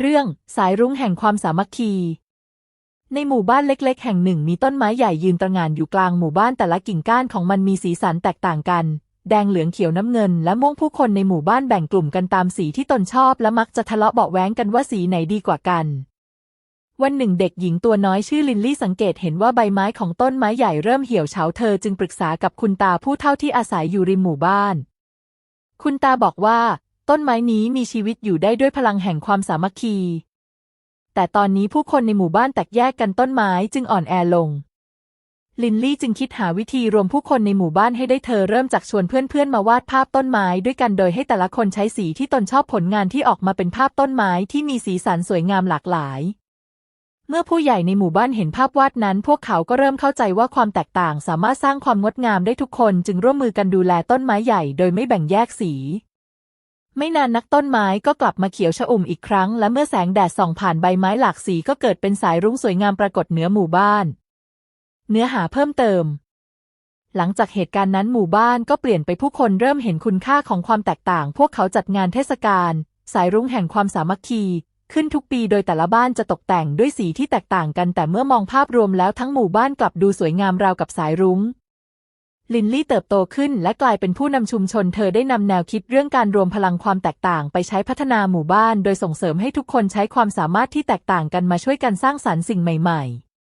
เรื่องสายรุ้งแห่งความสามัคคี ในหมู่บ้านเล็กๆ แห่งหนึ่งมีต้นไม้ใหญ่ยืนตระหง่านอยู่กลางหมู่บ้านแต่ละกิ่งก้านของมันมีสีสันแตกต่างกัน แดงเหลืองเขียวน้ำเงิน และม่วงผู้คนในหมู่บ้านแบ่งกลุ่มกันตามสีที่ตนชอบ และมักจะทะเลาะเบาแว้งกันว่าสีไหนดีกว่ากัน วันหนึ่งเด็กหญิงตัวน้อยชื่อลินลี่สังเกตเห็นว่าใบไม้ของต้นไม้ใหญ่เริ่มเหี่ยวเฉาเธอจึงปรึกษากับคุณตาผู้เฒ่าที่อาศัยอยู่ริมหมู่บ้านคุณตาบอกว่า ต้นไม้นี้มีชีวิตอยู่ได้ด้วยพลังแห่งความสามัคคี แต่ตอนนี้ผู้คนในหมู่บ้านแตกแยกกันต้นไม้จึงอ่อนแอลง ลินลี่จึงคิดหาวิธีรวมผู้คนในหมู่บ้านให้ได้เธอเริ่มจากชวนเพื่อนๆมาวาดภาพต้นไม้ด้วยกันโดยให้แต่ละคนใช้สีที่ตนชอบผลงานที่ออกมาเป็นภาพต้นไม้ที่มีสีสันสวยงามหลากหลายเมื่อผู้ใหญ่ในหมู่บ้านเห็นภาพวาดนั้น พวกเขาก็เริ่มเข้าใจว่าความแตกต่างสามารถสร้างความงดงามได้ทุกคนจึงร่วมมือกันดูแลต้นไม้ใหญ่โดยไม่แบ่งแยกสี ไม่นานนักต้นไม้ก็กลับมาเขียวชอุ่มอีกครั้ง และเมื่อแสงแดดส่องผ่านใบไม้หลากสีก็เกิดเป็นสายรุ้งสวยงามปรากฏเหนือหมู่บ้าน เนื้อหาเพิ่มเติม หลังจากเหตุการณ์นั้นหมู่บ้านก็เปลี่ยนไปผู้คนเริ่มเห็นคุณค่าของความแตกต่าง พวกเขาจัดงานเทศกาลสายรุ้งแห่งความสามัคคี ขึ้นทุกปีโดยแต่ละบ้านจะตกแต่งด้วยสีที่แตกต่างกันแต่เมื่อมองภาพรวมแล้วทั้งหมู่บ้านกลับดูสวยงามราวกับสายรุ้ง ลินลี่เติบโตขึ้นและกลายเป็นผู้นำชุมชนเธอได้นำแนวคิดเรื่องการรวมพลังความแตกต่างไปใช้พัฒนาหมู่บ้าน โดยส่งเสริมให้ทุกคนใช้ความสามารถที่แตกต่างกันมาช่วยกันสร้างสรรค์สิ่งใหม่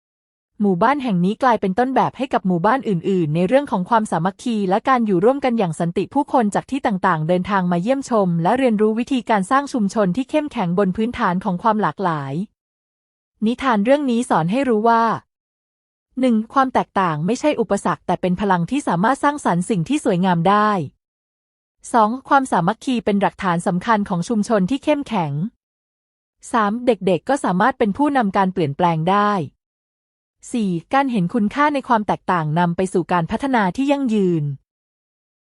ๆ หมู่บ้านแห่งนี้กลายเป็นต้นแบบให้กับหมู่บ้านอื่น ๆ ในเรื่องของความสามัคคีและการอยู่ร่วมกันอย่างสันติผู้คนจากที่ต่าง ๆ เดินทางมาเยี่ยมชม และเรียนรู้วิธีการสร้างชุมชนที่เข้มแข็งบนพื้นฐานของความหลากหลาย นิทานเรื่องนี้สอนให้รู้ว่า หนึ่งความแตกต่างไม่ใช่อุปสรรค แต่เป็นพลังที่สามารถสร้างสรรค์สิ่งที่สวยงามได้ 2. ความสามัคคีเป็นหลักฐานสำคัญของชุมชนที่เข้มแข็ง 3. เด็กๆ ก็สามารถเป็นผู้นำการเปลี่ยนแปลงได้ 4. การเห็นคุณค่าในความแตกต่างนำไปสู่การพัฒนาที่ยั่งยืน